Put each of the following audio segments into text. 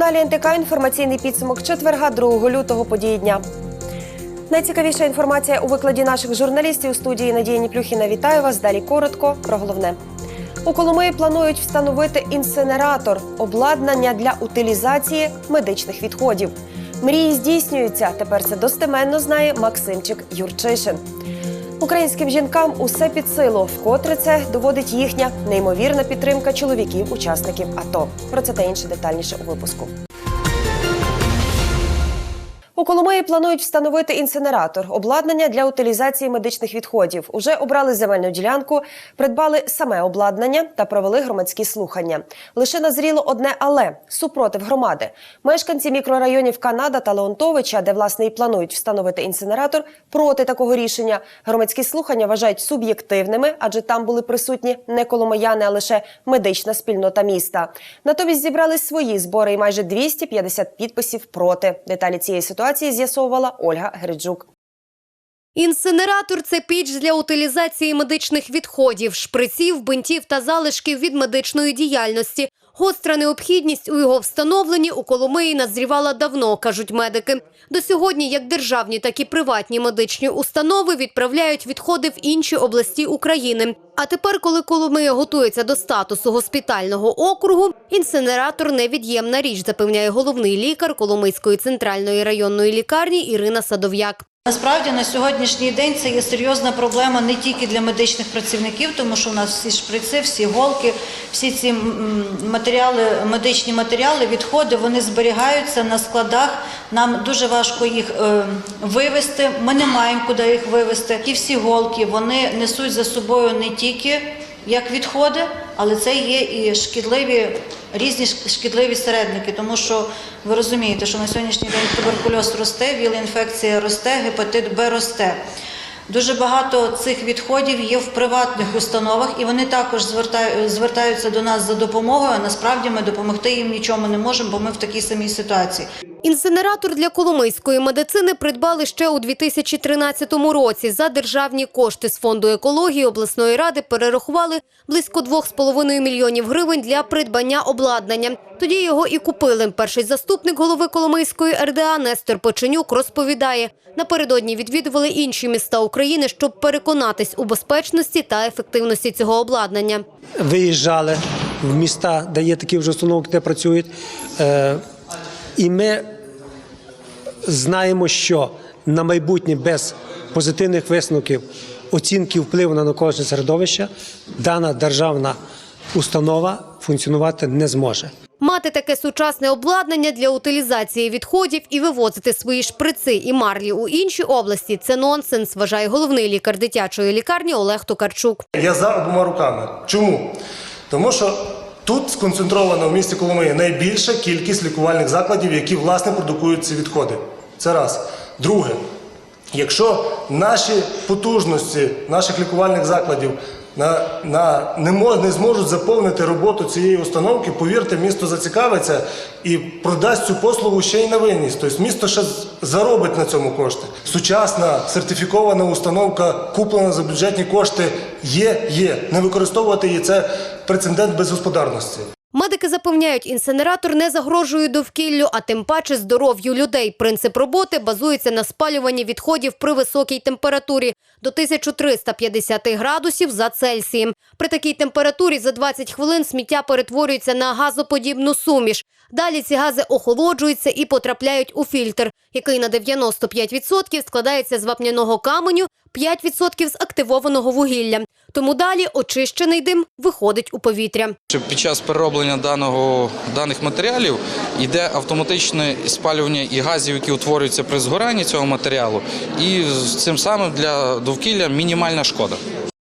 На телеканалі НТК інформаційний підсумок четверга 2 лютого події дня. Найцікавіша інформація у викладі наших журналістів у студії Надії Ніплюхіна. Вітаю вас. Далі коротко про головне. У Коломиї планують встановити інсинератор, обладнання для утилізації медичних відходів. Мрії здійснюються. Тепер це достеменно знає Максимчик Юрчишин. Українським жінкам усе під силу. Вкотре це доводить їхня неймовірна підтримка чоловіків-учасників АТО. Про це та інше детальніше у випуску. У Коломиї планують встановити інсинератор, обладнання для утилізації медичних відходів. Уже обрали земельну ділянку, придбали саме обладнання та провели громадські слухання. Лише назріло одне але супротив громади. Мешканці мікрорайонів Канада та Леонтовича, де власне і планують встановити інсинератор, проти такого рішення. Громадські слухання вважають суб'єктивними, адже там були присутні не коломияни, а лише медична спільнота міста. Натомість зібрали свої збори і майже 250 підписів проти. Деталі цієї ситуації з'ясовувала Ольга Гриджук. Інсинератор це піч для утилізації медичних відходів, шприців, бинтів та залишків від медичної діяльності. Гостра необхідність у його встановленні у Коломиї назрівала давно, кажуть медики. До сьогодні як державні, так і приватні медичні установи відправляють відходи в інші області України. А тепер, коли Коломия готується до статусу госпітального округу, інсинератор невід'ємна річ, запевняє головний лікар Коломийської центральної районної лікарні Ірина Садов'як. Насправді на сьогоднішній день це є серйозна проблема не тільки для медичних працівників, тому що у нас всі шприци, всі голки, всі ці матеріали, медичні матеріали, відходи, вони зберігаються на складах. Нам дуже важко їх е, вивезти. Ми не маємо куди їх вивезти. Ті всі голки вони несуть за собою не тільки як відходи, але це є і шкідливі різні шкідливі середники, тому що ви розумієте, що на сьогоднішній день туберкульоз росте, віл-інфекція росте, гепатит Б росте. Дуже багато цих відходів є в приватних установах, і вони також звертаю- звертаються до нас за допомогою. А насправді ми допомогти їм нічому не можемо, бо ми в такій самій ситуації. Інсинератор для коломийської медицини придбали ще у 2013 році. За державні кошти з фонду екології обласної ради перерахували близько 2,5 мільйонів гривень для придбання обладнання. Тоді його і купили. Перший заступник голови Коломийської РДА Нестор Поченюк розповідає, напередодні відвідували інші міста України, щоб переконатись у безпечності та ефективності цього обладнання. виїжджали в міста, де є такі вже установки, де працюють. І ми знаємо, що на майбутнє без позитивних висновків оцінки впливу на навколишнє середовище дана державна установа функціонувати не зможе. Мати таке сучасне обладнання для утилізації відходів і вивозити свої шприци і марлі у інші області – це нонсенс, вважає головний лікар дитячої лікарні Олег Токарчук. Я за обома руками. Чому? Тому що тут сконцентровано в місті Коломиї найбільша кількість лікувальних закладів, які власне продукують ці відходи. Це раз. Друге, якщо наші потужності наших лікувальних закладів на, на, не, мо- не зможуть заповнити роботу цієї установки, повірте, місто зацікавиться і продасть цю послугу ще й на винність. Тобто місто ще заробить на цьому кошти. Сучасна сертифікована установка, куплена за бюджетні кошти, є, є. Не використовувати її це прецедент безгосподарності. Медики запевняють, інсинератор не загрожує довкіллю, а тим паче здоров'ю людей. Принцип роботи базується на спалюванні відходів при високій температурі до 1350 градусів за Цельсієм. При такій температурі за 20 хвилин сміття перетворюється на газоподібну суміш. Далі ці гази охолоджуються і потрапляють у фільтр, який на 95% складається з вапняного каменю, 5% з активованого вугілля. Тому далі очищений дим виходить у повітря. Під час перероблення даного, даних матеріалів йде автоматичне спалювання і газів, які утворюються при згоранні цього матеріалу, і цим самим для довкілля мінімальна шкода.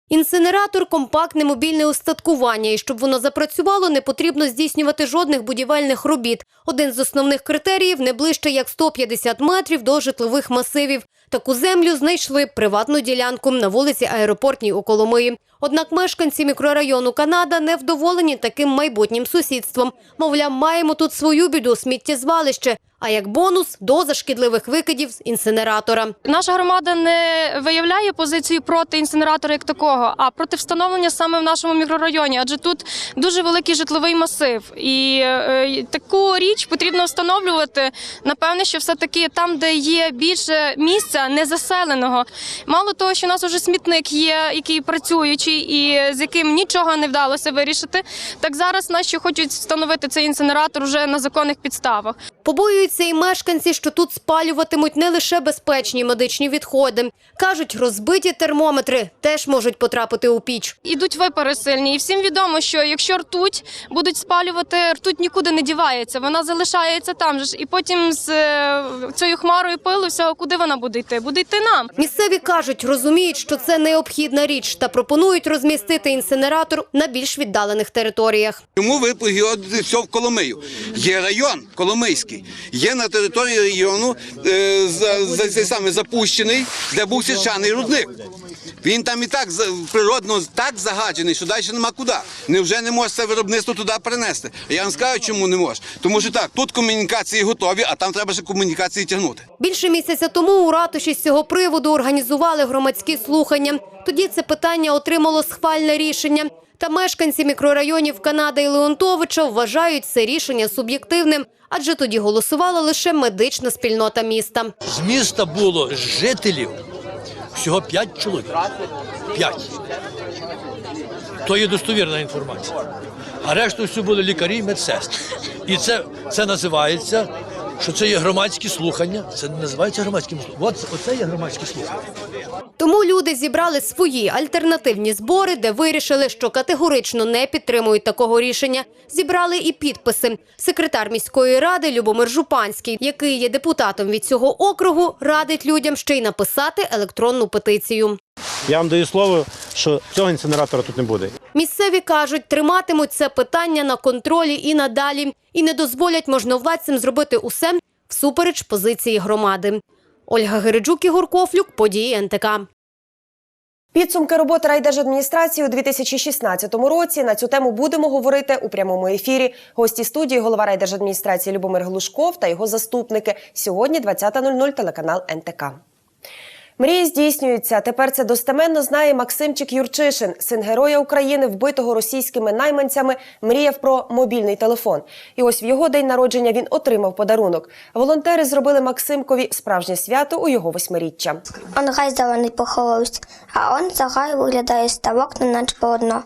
Інсинератор – компактне мобільне устаткування, і щоб воно запрацювало, не потрібно здійснювати жодних будівельних робіт. Один з основних критеріїв – не ближче як 150 метрів до житлових масивів. Таку землю знайшли приватну ділянку на вулиці Аеропортній у Коломиї. Однак мешканці мікрорайону Канада не вдоволені таким майбутнім сусідством. Мовляв, маємо тут свою біду – сміттєзвалище, А як бонус доза шкідливих викидів з інсинератора. Наша громада не виявляє позицію проти інсинератора як такого, а проти встановлення саме в нашому мікрорайоні, адже тут дуже великий житловий масив. І е, таку річ потрібно встановлювати. Напевне, що все таки там, де є більше місця незаселеного. Мало того, що у нас уже смітник є, який працюючий і з яким нічого не вдалося вирішити. Так зараз наші хочуть встановити цей інсинератор уже на законних підставах. Побоюються і мешканці, що тут спалюватимуть не лише безпечні медичні відходи. Кажуть, розбиті термометри теж можуть потрапити у піч. Ідуть випари сильні, і всім відомо, що якщо ртуть будуть спалювати, ртуть нікуди не дівається. Вона залишається там же ж. І потім з е, цією хмарою пилу всього, куди вона буде йти? Буде йти нам. Місцеві кажуть, розуміють, що це необхідна річ та пропонують розмістити інсинератор на більш віддалених територіях. Чому ви все в Коломию? Є район Коломийський, є на території району е, за, за, цей самий запущений, де був січаний рудник. Він там і так за- природно так загаджений, що далі нема куди. Невже не може це виробництво туди перенести? Я вам скажу, чому не може. Тому що так, тут комунікації готові, а там треба ще комунікації тягнути. Більше місяця тому у ратуші з цього приводу організували громадські слухання. Тоді це питання отримало схвальне рішення. Та мешканці мікрорайонів Канада і Леонтовича вважають це рішення суб'єктивним, адже тоді голосувала лише медична спільнота міста. З міста було жителів всього 5 чоловік. 5. То є достовірна інформація. А решту всі були лікарі і медсестри. І це, це називається, що це є громадські слухання. Це не називається громадським слуханням. От оце є громадські слухання. Тому люди зібрали свої альтернативні збори, де вирішили, що категорично не підтримують такого рішення. Зібрали і підписи. Секретар міської ради Любомир Жупанський, який є депутатом від цього округу, радить людям ще й написати електронну петицію. Я вам даю слово, що цього інсинератора тут не буде. Місцеві кажуть, триматимуть це питання на контролі і надалі, і не дозволять можновладцям зробити усе всупереч позиції громади. Ольга Гереджук, Ігор Кофлюк, події НТК. Підсумки роботи райдержадміністрації у 2016 році. На цю тему будемо говорити у прямому ефірі. Гості студії, голова райдержадміністрації Любомир Глушков та його заступники. Сьогодні 20.00 телеканал НТК. Мрії здійснюються. Тепер це достеменно знає Максимчик Юрчишин, син героя України, вбитого російськими найманцями, мріяв про мобільний телефон. І ось в його день народження він отримав подарунок. Волонтери зробили Максимкові справжнє свято у його восьмиріччя. Он гай зелений похолився, а он за гай виглядає ставок, не наче одно.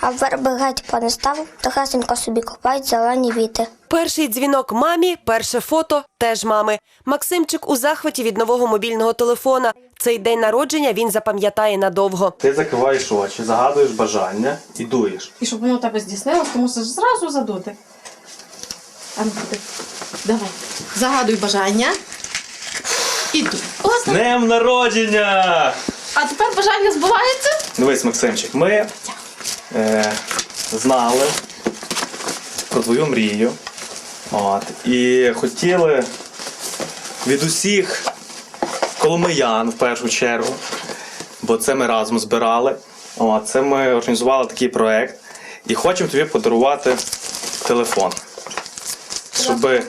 А верби геть понестав, тихесенько собі копають зелені віти. Перший дзвінок мамі, перше фото теж мами. Максимчик у захваті від нового мобільного телефона. Цей день народження він запам'ятає надовго. Ти закриваєш очі, загадуєш бажання і дуєш. І щоб воно у тебе здійснилось, то мусиш зразу задути. А ну ходи. Давай. Загадуй бажання. І дуй. Ось Днем народження! А тепер бажання збувається? Дивись, Максимчик, ми е, знали про твою мрію. От, і хотіли від усіх коломиян в першу чергу, бо це ми разом збирали. От, це ми організували такий проект і хочемо тобі подарувати телефон. Щоб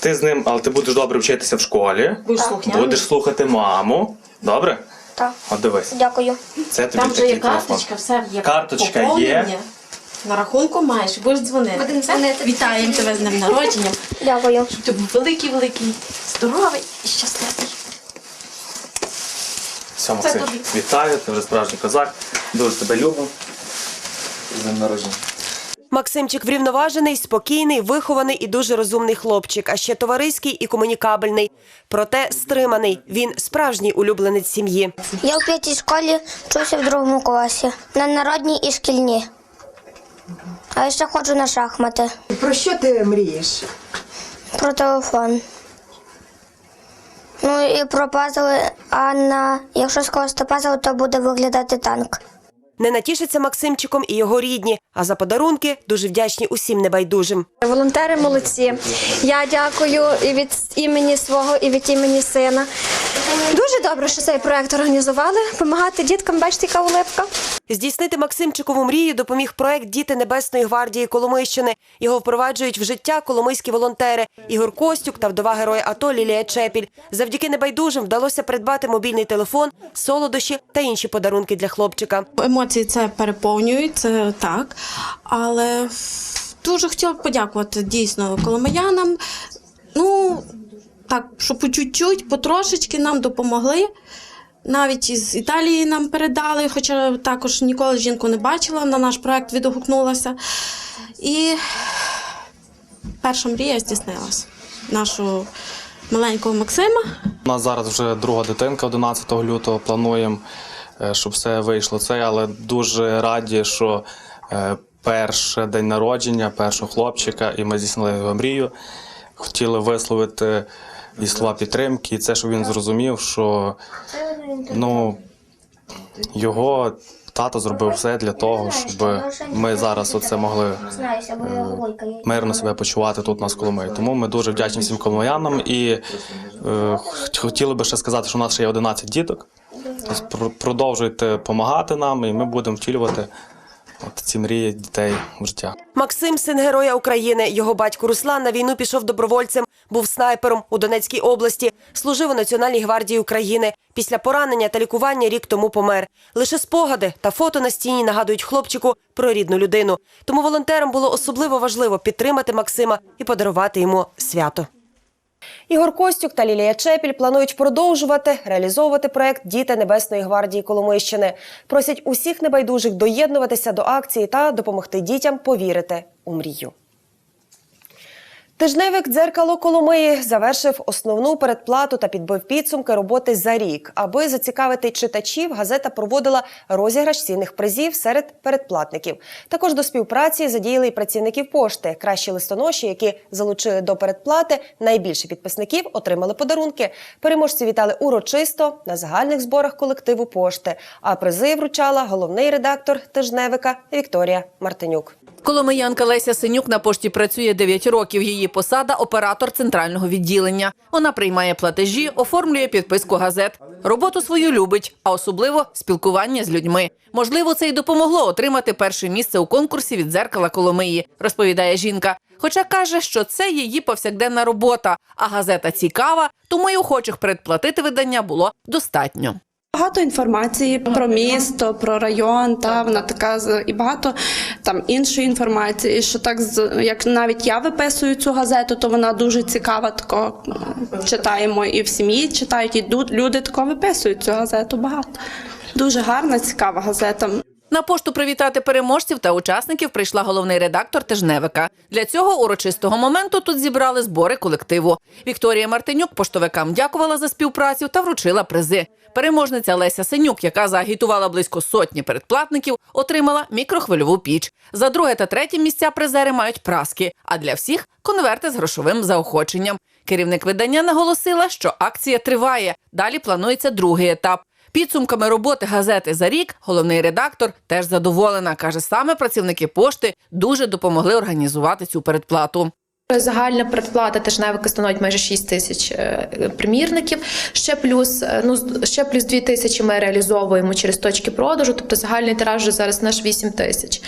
ти з ним, але ти будеш добре вчитися в школі. Будеш. Будеш слухати маму. Добре? Так, От дивись. дякую. Це тобі Там вже такий є телефон. карточка, все є. Карточка є. поповнення. На рахунку маєш, будеш дзвонити. Будемо дзвонити. Вітаємо тебе з днем народження. Дякую. Щоб ти був великий-великий, здоровий і щасливий. Все, Максим, тобі. вітаю, ти вже справжній козак. Дуже тебе люблю. З днем народження. Максимчик врівноважений, спокійний, вихований і дуже розумний хлопчик, а ще товариський і комунікабельний. Проте стриманий. Він справжній улюбленець сім'ї. Я в п'ятій школі вчуся в другому класі. На народній і шкільні. А я ще ходжу на шахмати. Про що ти мрієш? Про телефон. Ну і про пазли, а на якщо скласти пазл, то буде виглядати танк. Не натішиться Максимчиком і його рідні, а за подарунки дуже вдячні усім небайдужим. Волонтери молодці. Я дякую і від імені свого, і від імені сина. Дуже добре, що цей проект організували. Помагати діткам, бачите, яка улипка. Здійснити Максимчикову мрію допоміг проект Діти Небесної гвардії Коломийщини. Його впроваджують в життя коломийські волонтери Ігор Костюк та вдова героя АТО Лілія Чепіль. Завдяки небайдужим вдалося придбати мобільний телефон, солодощі та інші подарунки для хлопчика. Емоції це переповнюють, це так. Але дуже хотіла б подякувати дійсно коломиянам. Ну, так, що по чуть-чуть, потрошечки нам допомогли. Навіть із Італії нам передали, хоча також ніколи жінку не бачила, на наш проект відгукнулася. І перша мрія здійснилась. Нашого маленького Максима. У нас зараз вже друга дитинка 11 лютого. Плануємо, щоб все вийшло це, але дуже раді, що е, перший день народження першого хлопчика, і ми здійснили його мрію. Хотіли висловити і слова підтримки, і це, щоб він зрозумів, що ну, його тато зробив все для того, щоб ми зараз оце могли е, мирно себе почувати тут на Коломиї. Тому ми дуже вдячні всім коломиянам і е, хотіли би ще сказати, що у нас ще є 11 діток. Продовжуйте допомагати нам, і ми будемо втілювати от ці мрії дітей в життя. Максим син героя України. Його батько Руслан на війну пішов добровольцем, був снайпером у Донецькій області, служив у Національній гвардії України. Після поранення та лікування рік тому помер. Лише спогади та фото на стіні нагадують хлопчику про рідну людину. Тому волонтерам було особливо важливо підтримати Максима і подарувати йому свято. Ігор Костюк та Лілія Чепіль планують продовжувати реалізовувати проект Діти Небесної гвардії Коломийщини. Просять усіх небайдужих доєднуватися до акції та допомогти дітям повірити у мрію. Тижневик дзеркало Коломиї завершив основну передплату та підбив підсумки роботи за рік. Аби зацікавити читачів, газета проводила розіграш цінних призів серед передплатників. Також до співпраці задіяли й працівників пошти. Кращі листоноші, які залучили до передплати, найбільше підписників отримали подарунки. Переможці вітали урочисто на загальних зборах колективу пошти. А призи вручала головний редактор тижневика Вікторія Мартинюк. Коломиянка Леся Синюк на пошті працює 9 років. Її посада оператор центрального відділення. Вона приймає платежі, оформлює підписку газет. Роботу свою любить, а особливо спілкування з людьми. Можливо, це й допомогло отримати перше місце у конкурсі від дзеркала Коломиї, розповідає жінка. Хоча каже, що це її повсякденна робота, а газета цікава, тому й охочих передплатити видання було достатньо. Багато інформації про місто, про район, та вона така і багато там іншої інформації. Що так як навіть я виписую цю газету, то вона дуже цікава. Тако читаємо і в сім'ї читають, і люди тако виписують цю газету. Багато дуже гарна, цікава газета. На пошту привітати переможців та учасників прийшла головний редактор тижневика. Для цього урочистого моменту тут зібрали збори колективу. Вікторія Мартинюк поштовикам дякувала за співпрацю та вручила призи. Переможниця Леся Синюк, яка заагітувала близько сотні передплатників, отримала мікрохвильову піч. За друге та третє місця призери мають праски, а для всіх конверти з грошовим заохоченням. Керівник видання наголосила, що акція триває. Далі планується другий етап. Підсумками роботи газети за рік головний редактор теж задоволена. каже, саме працівники пошти дуже допомогли організувати цю передплату. Загальна предплата тижневики становить майже 6 тисяч е, примірників. Ще плюс е, ну ще плюс 2 тисячі ми реалізовуємо через точки продажу, тобто загальний тираж вже зараз наш 8 тисяч.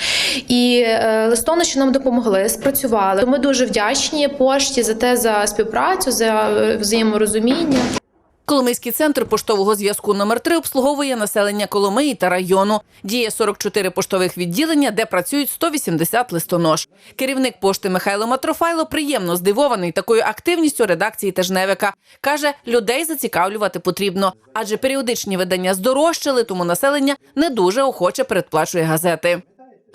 І е, листоноші нам допомогли, спрацювали. Ми дуже вдячні пошті за те за співпрацю, за е, взаєморозуміння. Коломийський центр поштового зв'язку номер 3 обслуговує населення Коломиї та району. Діє 44 поштових відділення, де працюють 180 листонож. Керівник пошти Михайло Матрофайло приємно здивований такою активністю редакції тижневика. Каже, людей зацікавлювати потрібно, адже періодичні видання здорожчали, тому населення не дуже охоче передплачує газети.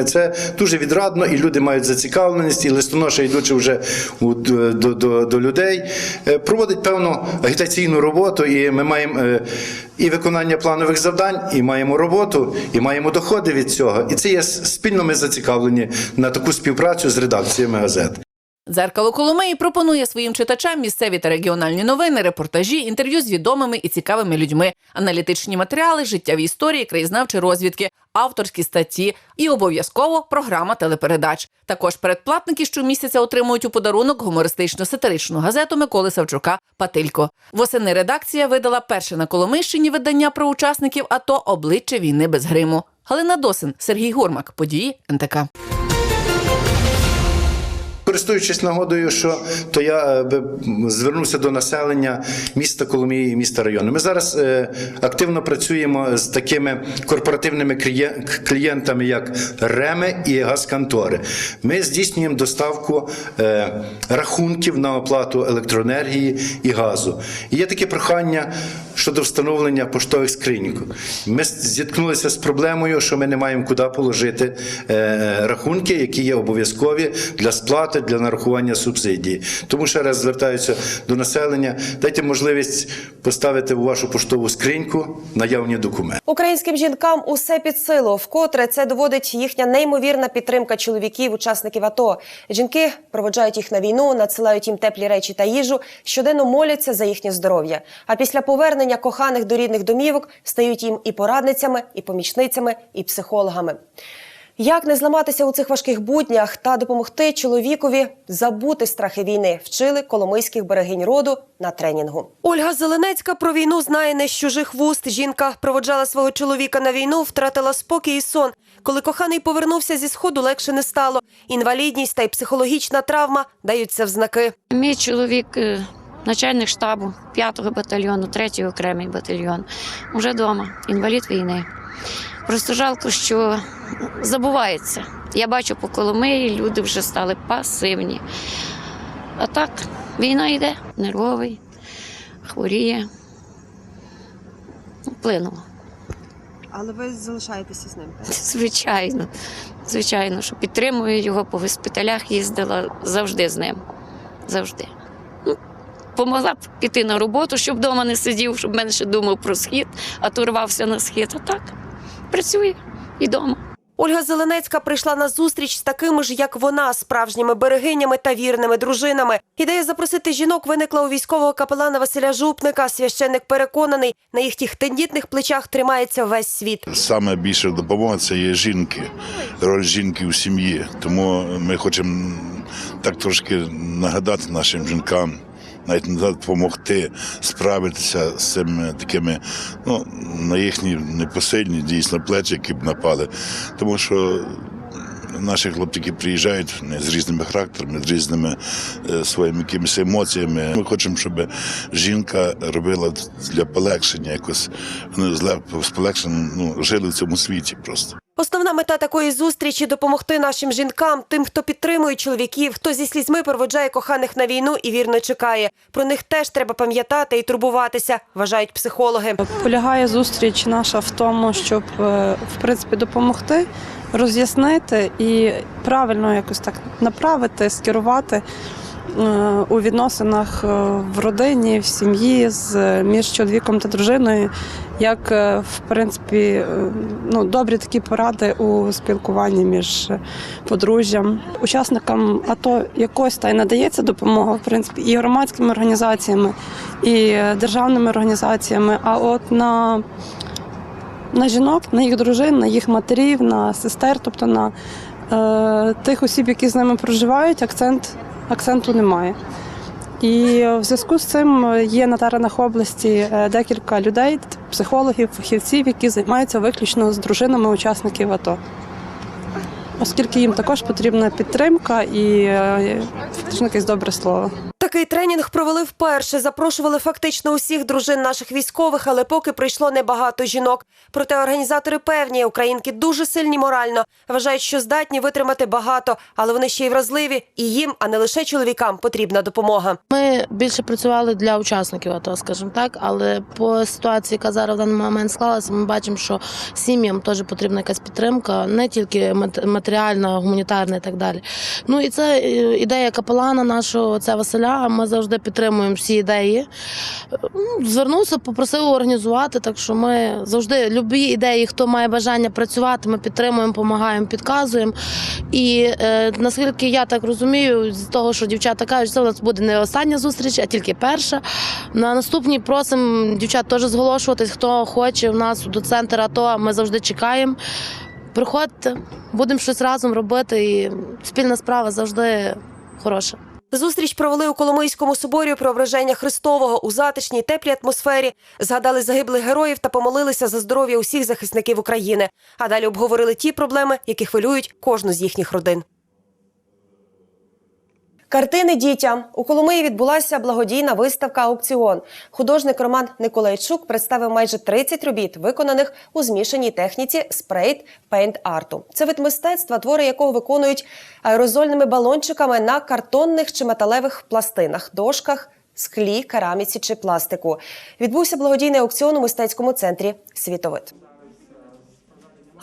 Це дуже відрадно, і люди мають зацікавленість, і листоноша, йдучи вже до, до, до людей, е, проводить певну агітаційну роботу, і ми маємо е, і виконання планових завдань, і маємо роботу, і маємо доходи від цього. І це є спільно ми зацікавлені на таку співпрацю з редакціями газет. Дзеркало Коломиї пропонує своїм читачам місцеві та регіональні новини, репортажі, інтерв'ю з відомими і цікавими людьми, аналітичні матеріали, життєві історії, краєзнавчі розвідки, авторські статті і обов'язково програма телепередач. Також передплатники щомісяця отримують у подарунок гумористично-сатиричну газету Миколи Савчука Патилько. Восени редакція видала перше на Коломийщині видання про учасників АТО обличчя війни без гриму. Галина Досин, Сергій Гурмак. Події НТК. Користуючись нагодою, що то я е, би звернувся до населення міста Коломиї і міста району. Ми зараз е, активно працюємо з такими корпоративними клієнтами, як Реми і Газконтори. Ми здійснюємо доставку е, рахунків на оплату електроенергії і газу. І є таке прохання щодо встановлення поштових скриньок. Ми зіткнулися з проблемою, що ми не маємо куди положити рахунки, які є обов'язкові для сплати, для нарахування субсидії. Тому ще раз звертаюся до населення. Дайте можливість поставити у вашу поштову скриньку наявні документи. Українським жінкам усе під силу. Вкотре це доводить їхня неймовірна підтримка чоловіків, учасників АТО. Жінки проводжають їх на війну, надсилають їм теплі речі та їжу, щоденно моляться за їхнє здоров'я. А після повернення коханих до рідних домівок стають їм і порадницями, і помічницями, і психологами. Як не зламатися у цих важких буднях та допомогти чоловікові забути страхи війни, вчили коломийських берегинь роду на тренінгу. Ольга Зеленецька про війну знає не з чужих вуст. Жінка проводжала свого чоловіка на війну, втратила спокій і сон. Коли коханий повернувся зі сходу, легше не стало. Інвалідність та й психологічна травма даються в знаки. Мій чоловік е, начальник штабу 5-го батальйону, 3-й окремий батальйон. Уже вдома, інвалід війни. Просто жалко, що забувається. Я бачу по Коломиї, люди вже стали пасивні. А так, війна йде, нервовий, хворіє. Ну, Вплинуло. Але ви залишаєтеся з ним. Так? Звичайно, звичайно, що підтримую його по госпіталях, їздила завжди з ним. Завжди. Помогла б піти на роботу, щоб вдома не сидів, щоб менше думав про схід, а то рвався на схід. А так працює і вдома. Ольга Зеленецька прийшла на зустріч з такими ж, як вона, справжніми берегинями та вірними дружинами. Ідея запросити жінок виникла у військового капелана Василя Жупника. Священник переконаний, на їхніх тендітних плечах тримається весь світ. Саме більше допомога це є жінки, роль жінки у сім'ї. Тому ми хочемо так трошки нагадати нашим жінкам, навіть не допомогти справитися з цими такими, ну, на їхні непосильні дійсно плечі, які б напали. Тому що наші хлопчики приїжджають з різними характерами, з різними е, своїми якимись емоціями. Ми хочемо, щоб жінка робила для полегшення якось з з полегшенням ну, жили в цьому світі просто. Основна мета такої зустрічі допомогти нашим жінкам, тим, хто підтримує чоловіків, хто зі слізьми проводжає коханих на війну і вірно чекає. Про них теж треба пам'ятати і турбуватися, вважають психологи. Полягає зустріч наша в тому, щоб е, в принципі допомогти, роз'яснити і правильно якось так направити, скерувати е, у відносинах е, в родині, в сім'ї з між чоловіком та дружиною, як е, в принципі ну, добрі такі поради у спілкуванні між подружжям. Учасникам АТО якось та й надається допомога, в принципі, і громадськими організаціями, і державними організаціями. А от на на жінок, на їх дружин, на їх матерів, на сестер, тобто на е, тих осіб, які з ними проживають, акцент, акценту немає. І в зв'язку з цим є на теренах області е, декілька людей, психологів, фахівців, які займаються виключно з дружинами учасників АТО. Оскільки їм також потрібна підтримка і е, фактично якесь добре слово. Такий тренінг провели вперше. Запрошували фактично усіх дружин наших військових, але поки прийшло небагато жінок. Проте організатори певні, українки дуже сильні морально. Вважають, що здатні витримати багато, але вони ще й вразливі. І їм, а не лише чоловікам, потрібна допомога. Ми більше працювали для учасників АТО, скажімо так, але по ситуації, яка зараз в даний момент склалася, ми бачимо, що сім'ям теж потрібна якась підтримка, не тільки мат- матеріальна, гуманітарна і так далі. Ну і це е, ідея капелана нашого, це Василя. Ми завжди підтримуємо всі ідеї. Ну, Звернувся, попросив організувати, так що ми завжди любі ідеї, хто має бажання працювати, ми підтримуємо, допомагаємо, підказуємо. І е, наскільки я так розумію, з того, що дівчата кажуть, це у нас буде не остання зустріч, а тільки перша. На наступній просимо дівчат теж зголошуватись, хто хоче у нас до центру АТО, ми завжди чекаємо. Приходьте, будемо щось разом робити, і спільна справа завжди хороша. Зустріч провели у Коломийському соборі Преображення Христового у затишній теплій атмосфері. Згадали загиблих героїв та помолилися за здоров'я усіх захисників України. А далі обговорили ті проблеми, які хвилюють кожну з їхніх родин. Картини дітям у Коломиї відбулася благодійна виставка аукціон. Художник Роман Николайчук представив майже 30 робіт, виконаних у змішаній техніці спрейт пейнт арту. Це вид мистецтва, твори якого виконують аерозольними балончиками на картонних чи металевих пластинах, дошках. Склі, кераміці чи пластику відбувся благодійний аукціон у мистецькому центрі Світовид.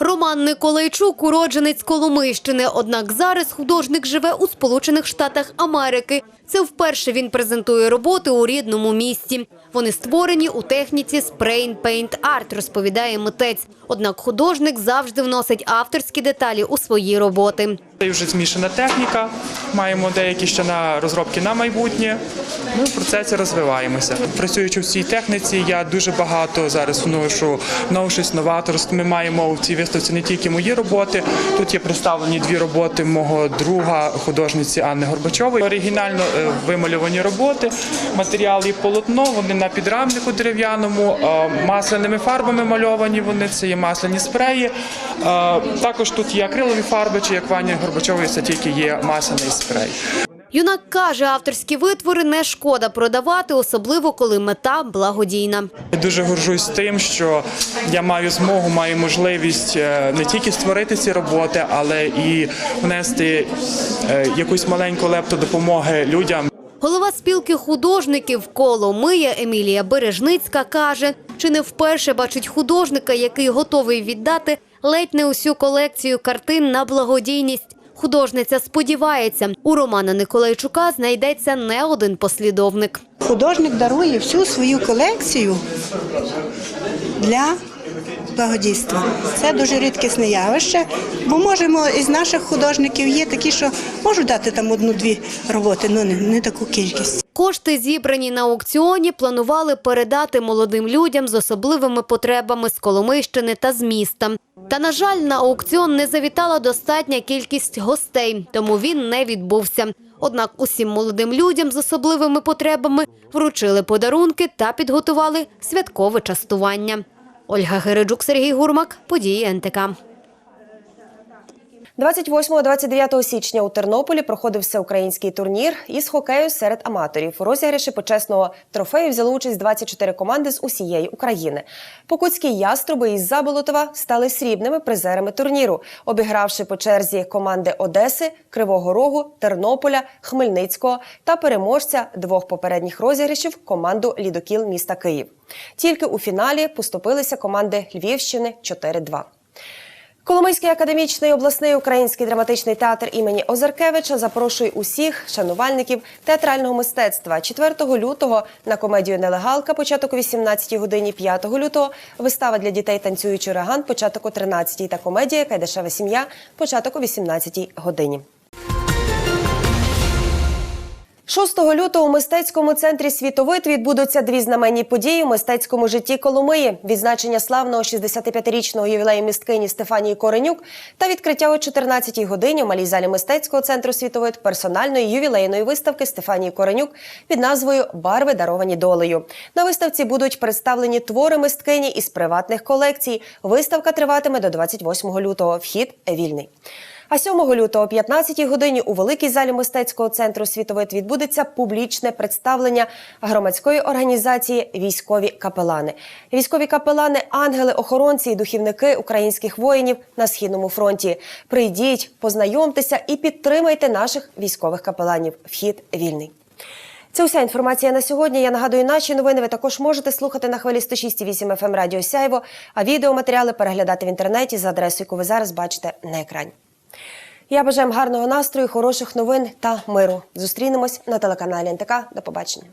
Роман Николайчук – уродженець Коломийщини, однак зараз художник живе у Сполучених Штатах Америки. Це вперше він презентує роботи у рідному місті. Вони створені у техніці Spray Paint Art, розповідає митець. Однак художник завжди вносить авторські деталі у свої роботи. Це вже змішана техніка. Маємо деякі ще на розробки на майбутнє. Ми в процесі розвиваємося. Працюючи в цій техніці, я дуже багато зараз вношу новшість, новаторств. Ми маємо в цій виставці не тільки мої роботи. Тут є представлені дві роботи мого друга художниці Анни Горбачової. Оригінально е, вимальовані роботи, матеріал і полотно. Вони на підрамнику дерев'яному, масляними фарбами мальовані. Вони це є масляні спреї. Також тут є акрилові фарби, чи як Вані Ані Горбачової, це тільки є масляний спрей. Юнак каже, авторські витвори не шкода продавати, особливо коли мета благодійна. Я дуже горжусь тим, що я маю змогу, маю можливість е, не тільки створити ці роботи, але і внести е, якусь маленьку лепту допомоги людям. Голова спілки художників Коломия Емілія Бережницька каже, чи не вперше бачить художника, який готовий віддати ледь не усю колекцію картин на благодійність. Художниця сподівається, у Романа Николайчука знайдеться не один послідовник. Художник дарує всю свою колекцію для благодійства. Це дуже рідкісне явище, бо можемо із наших художників є такі, що можуть дати там одну-дві роботи, але не, не таку кількість. Кошти, зібрані на аукціоні, планували передати молодим людям з особливими потребами з Коломийщини та з міста. Та, на жаль, на аукціон не завітала достатня кількість гостей, тому він не відбувся. Однак усім молодим людям з особливими потребами вручили подарунки та підготували святкове частування. Ольга Гереджук, Сергій Гурмак, події НТК. 28-29 січня у Тернополі проходив всеукраїнський турнір із хокею серед аматорів. У розіграші почесного трофею взяли участь 24 команди з усієї України. Покутські яструби із Заболотова стали срібними призерами турніру, обігравши по черзі команди Одеси, Кривого Рогу, Тернополя, Хмельницького та переможця двох попередніх розіграшів команду Лідокіл міста Київ. Тільки у фіналі поступилися команди Львівщини 4-2. Коломийський академічний обласний український драматичний театр імені Озаркевича запрошує усіх шанувальників театрального мистецтва. 4 лютого на комедію Нелегалка, початок о 18 годині, 5 лютого. Вистава для дітей танцюючий ураган, початок о 13 та комедія Кайдашева сім'я, початок о 18 годині. 6 лютого у мистецькому центрі Світовид відбудуться дві знаменні події у мистецькому житті Коломиї: відзначення славного 65-річного ювілею місткині Стефанії Коренюк та відкриття о 14-й годині у малій залі мистецького центру Світовид персональної ювілейної виставки Стефанії Коренюк під назвою Барви даровані долею. На виставці будуть представлені твори мисткині із приватних колекцій. Виставка триватиме до 28 лютого. Вхід вільний. А 7 лютого о 15 годині у великій залі мистецького центру Світовид відбудеться публічне представлення громадської організації Військові капелани. Військові капелани, ангели, охоронці і духівники українських воїнів на східному фронті. Прийдіть, познайомтеся і підтримайте наших військових капеланів. Вхід вільний. Це вся інформація на сьогодні. Я нагадую, наші новини ви також можете слухати на хвилі 106,8 FM Радіо Сяйво, а відеоматеріали переглядати в інтернеті за адресою, яку ви зараз бачите на екрані. Я бажаю гарного настрою, хороших новин та миру. Зустрінемось на телеканалі НТК. До побачення.